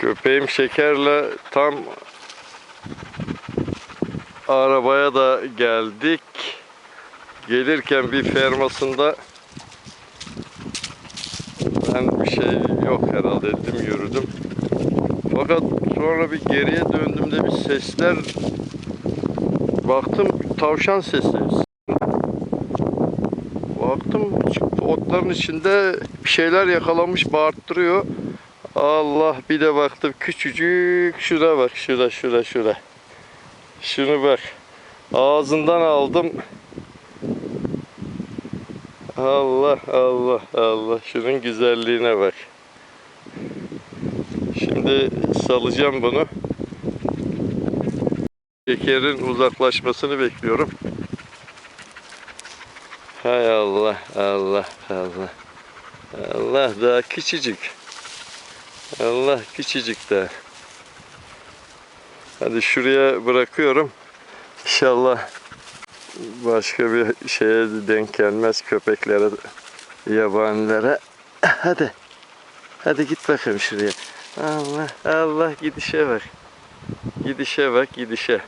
Köpeğim şekerle tam arabaya da geldik. Gelirken bir fermasında ben bir şey yok herhalde dedim yürüdüm. Fakat sonra bir geriye döndüğümde bir sesler baktım tavşan sesi. Baktım otların içinde bir şeyler yakalamış bağırttırıyor. Allah bir de baktım küçücük şuna bak şuna şuna şuna. Şunu bak. Ağzından aldım. Allah Allah Allah şunun güzelliğine bak. Şimdi salacağım bunu. Şekerin uzaklaşmasını bekliyorum. Hay Allah Allah Allah. Allah daha küçücük. Allah küçücük daha. Hadi şuraya bırakıyorum. İnşallah başka bir şeye denk gelmez köpeklere, yabanilere. Hadi. Hadi git bakalım şuraya. Allah Allah gidişe bak. Gidişe bak gidişe.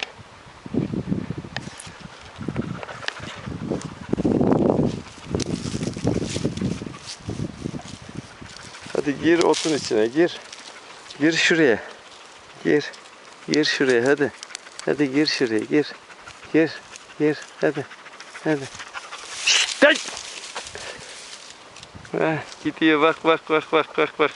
Hadi gir otun içine gir. Gir şuraya. Gir. Gir şuraya hadi. Hadi gir şuraya gir. Gir. Gir. Hadi. Hadi. Şşt! Heh, gidiyor bak bak bak bak bak bak.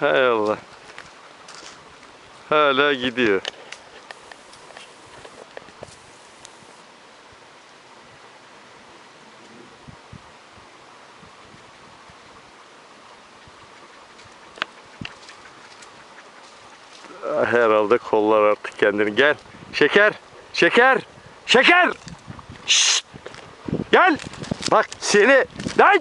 Hay Allah. Hala gidiyor. Herhalde kollar artık kendini. Gel. Şeker. Şeker. Şeker. Şşt. Gel. Bak seni. Lan.